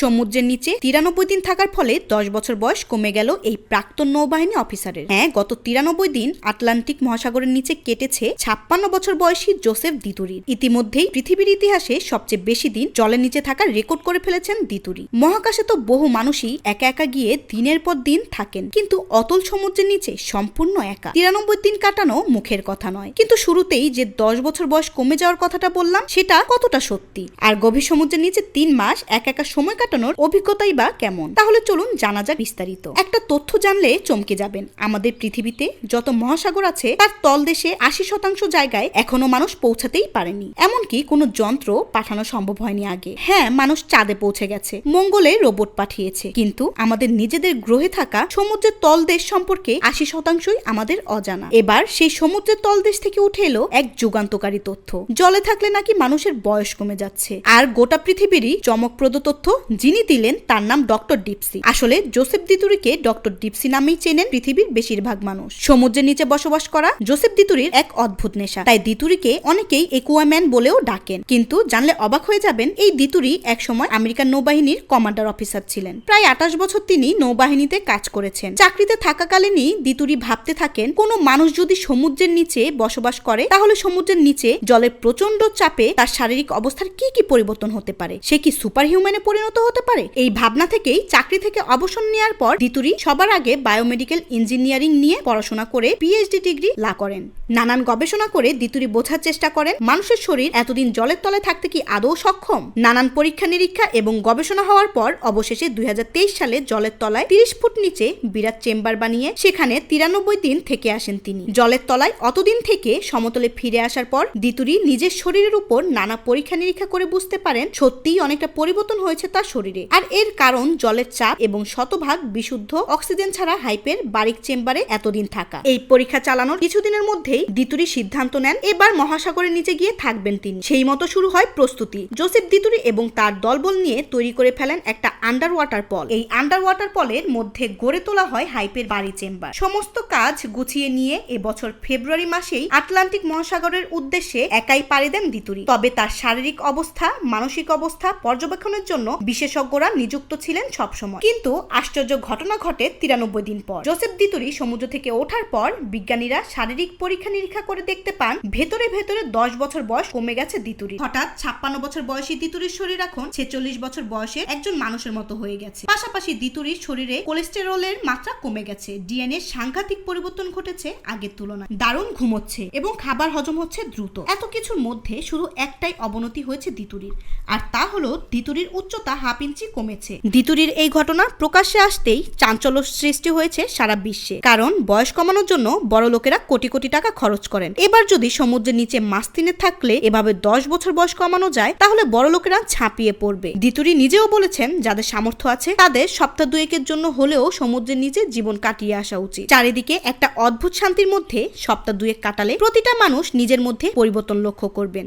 সমুদ্রের নিচে তিরানব্বই দিন থাকার ফলে দশ বছর বয়স কমে গেল এই প্রাক্তন নৌবাহিনী অফিসারের। হ্যাঁ গত তিরানব্বই দিন আটলান্টিক মহাসাগরের নিচে কেটেছে ছাপ্পান্ন বছর বয়সী জোসেফ দিতুরির ইতিমধ্যেই পৃথিবীর ইতিহাসে সবচেয়ে বেশি দিন জলের নিচে থাকার রেকর্ড করে ফেলেছেন দিতুরি। মহাকাশে তো বহু মানুষই একা একা গিয়ে দিনের পর দিন থাকেন, কিন্তু অতল সমুদ্রের নিচে সম্পূর্ণ একা। তিরানব্বই দিন কাটানো মুখের কথা নয়, কিন্তু শুরুতেই যে দশ বছর বয়স কমে যাওয়ার কথাটা বললাম, সেটা কতটা সত্যি? আর গভীর সমুদ্রের নিচে তিন মাস এক একা সময় কাটানোর অভিজ্ঞতাই বা কেমন? তাহলে চলুন জানা যাক বিস্তারিত। একটা তথ্য জানলে চমকে যাবেন। আমাদের পৃথিবীতে যত মহাসাগর আছে, তার তলদেশে আশি শতাংশ জায়গায় এখনও মানুষ পৌঁছাতেই পারেনি। এমনকি কোনো যন্ত্র পাঠানো সম্ভব হয়নি আগে। হ্যাঁ মানুষ চাঁদে পৌঁছে গেছে। মঙ্গলে রোবট পাঠিয়েছে। কিন্তু আমাদের নিজেদের গ্রহে থাকা সমুদ্রের তলদেশ সম্পর্কে আশি শতাংশই আমাদের অজানা। এবার সেই সমুদ্রের তলদেশ থেকে উঠে এলো এক যুগান্তকারী তথ্য। জলে থাকলে নাকি মানুষের বয়স কমে যাচ্ছে। আর গোটা পৃথিবীরই চমকপ্রদ তথ্য যিনি দিলেন তার নাম ডক্টর ডিপসি। আসলে জোসেফ দিতুরিকে ডক্টর ডিপসি নামেই চেনেন পৃথিবীর বেশিরভাগ মানুষ। সমুদ্রের নিচে বসবাস করা জোসেফ দিতুরির এক অদ্ভুত নেশা। তাই দিতুরিকে অনেকেই একুয়াম্যান বলেও ডাকেন। কিন্তু জানলে অবাক হয়ে যাবেন, এই দিতুরি একসময় আমেরিকান নৌবাহিনীর কমান্ডার অফিসার ছিলেন। প্রায় আঠাশ বছর তিনি নৌবাহিনীতে কাজ করেছেন। চাকরিতে থাকাকালীনই দিতুরি ভাবতে থাকেন, কোনো মানুষ যদি সমুদ্রের নিচে বসবাস করে, তাহলে সমুদ্রের নিচে জলের প্রচণ্ড চাপে তার শারীরিক অবস্থার কি কি পরিবর্তন হতে পারে? সে কি সুপার হিউম্যানে পরিণত হতে পারে। এই ভাবনা থেকেই চাকরি থেকে অবসর নেওয়ার পর দিতুরি সবার আগে বায়োমেডিক্যাল ইঞ্জিনিয়ারিং নিয়ে পড়াশোনা করে পিএইচডি ডিগ্রি লাভ করেন। নানান গবেষণা করে দিতুরি বোঝার চেষ্টা করেন, মানুষের শরীর এতদিন জলের তলায় থাকতে কি আদৌ সক্ষম? নানান পরীক্ষা নিরীক্ষা এবং গবেষণা হওয়ার পর অবশেষে দুই হাজার তেইশ সালে জলের তলায় তিরিশ ফুট নিচে বিরাট চেম্বার বানিয়ে সেখানে তিরানব্বই দিন থেকে আসেন তিনি। জলের তলায় অতদিন থেকে সমতলে ফিরে আসার পর দিতুরি নিজের শরীরের উপর নানা পরীক্ষা নিরীক্ষা করে বুঝতে পারেন সত্যিই অনেকটা পরিবর্তন হয়েছে তার শরীরে। আর এর কারণ জলের চাপ এবং শতভাগ বিশুদ্ধ অক্সিজেন ছাড়া হাইপের বারিক চেম্বারে এতদিন থাকা। এই পরীক্ষা চালানোর কিছুদিনের মধ্যেই দিতুরি সিদ্ধান্ত নেন। এবার মহাসাগরের নিচে গিয়ে থাকবেন তিনি। সেই মতো শুরু হয় প্রস্তুতি। জোসেফ দিতুরি এবং তার দলবল নিয়ে তৈরি করে ফেলেন একটা আন্ডার ওয়াটার পল। এই আন্ডার ওয়াটার পলের মধ্যে গড়ে তোলা হয় হাইপের বাড়ি চেম্বার। সমস্ত কাজ গুছিয়ে নিয়ে এবছর ফেব্রুয়ারি মাসেই আটলান্টিক মহাসাগরের উদ্দেশ্যে একাই পাড়ি দেন দিতুরি তবে তার শারীরিক অবস্থা, মানসিক অবস্থা পর্যবেক্ষণের জন্য বিশেষজ্ঞরা নিযুক্ত ছিলেন সবসময়। কিন্তু আশ্চর্য ঘটনা ঘটে তিরানব্বই দিন পর। জোসেফ দিতুরি সমুদ্র থেকে ওঠার পর বিজ্ঞানীরা শারীরিক পরীক্ষা নিরীক্ষা করে দেখতে পান, ভেতরে ভেতরে দশ বছর বয়স কমে গেছে দিতুরি হঠাৎ ছাপ্পান্ন বছর বয়সী দিতুরির শরীর এখন ছেচল্লিশ বছর বয়সে একজন মানুষের মতো হয়ে গেছে। পাশাপাশি দিতুরির শরীরে কোলেস্টেরলের মাত্রা কমে গেছে। ডিএনএ সাংঘাতিক পরিবর্তন ঘটেছে আগের তুলনায়। দারুণ ঘুমোচ্ছে এবং খাবার হজম হচ্ছে দ্রুত। এত কিছুর মধ্যে শুধু একটাই অবনতি হয়েছে দিতুরির আর তা হলো দিতুরির উচ্চতা হাফ ইঞ্চি কমেছে। দিতুরির এই ঘটনা প্রকাশ্যে আসতেই চাঞ্চল্য সৃষ্টি হয়েছে সারা বিশ্বে। কারণ বয়স কমানোর জন্য বড় লোকেরা কোটি কোটি টাকা খরচ করেন। এবার যদি সমুদ্রের নিচে মাস্তিনে থাকলে এভাবে দশ বছর বয়স কমানো যায়, তাহলে বড় লোকেরা ঝাঁপিয়ে পড়বে। দিতুরি নিজেও বলেছেন, যাদের সামর্থ্য আছে, তাদের সপ্তাহ দুয়েকের জন্য হলেও সমুদ্রের নিচে জীবন কাটিয়ে আসা উচিত। চারিদিকে একটা অদ্ভুত শান্তির মধ্যে সপ্তাহ দুয়েক কাটালে প্রতিটা মানুষ নিজের মধ্যে পরিবর্তন লক্ষ্য করবেন।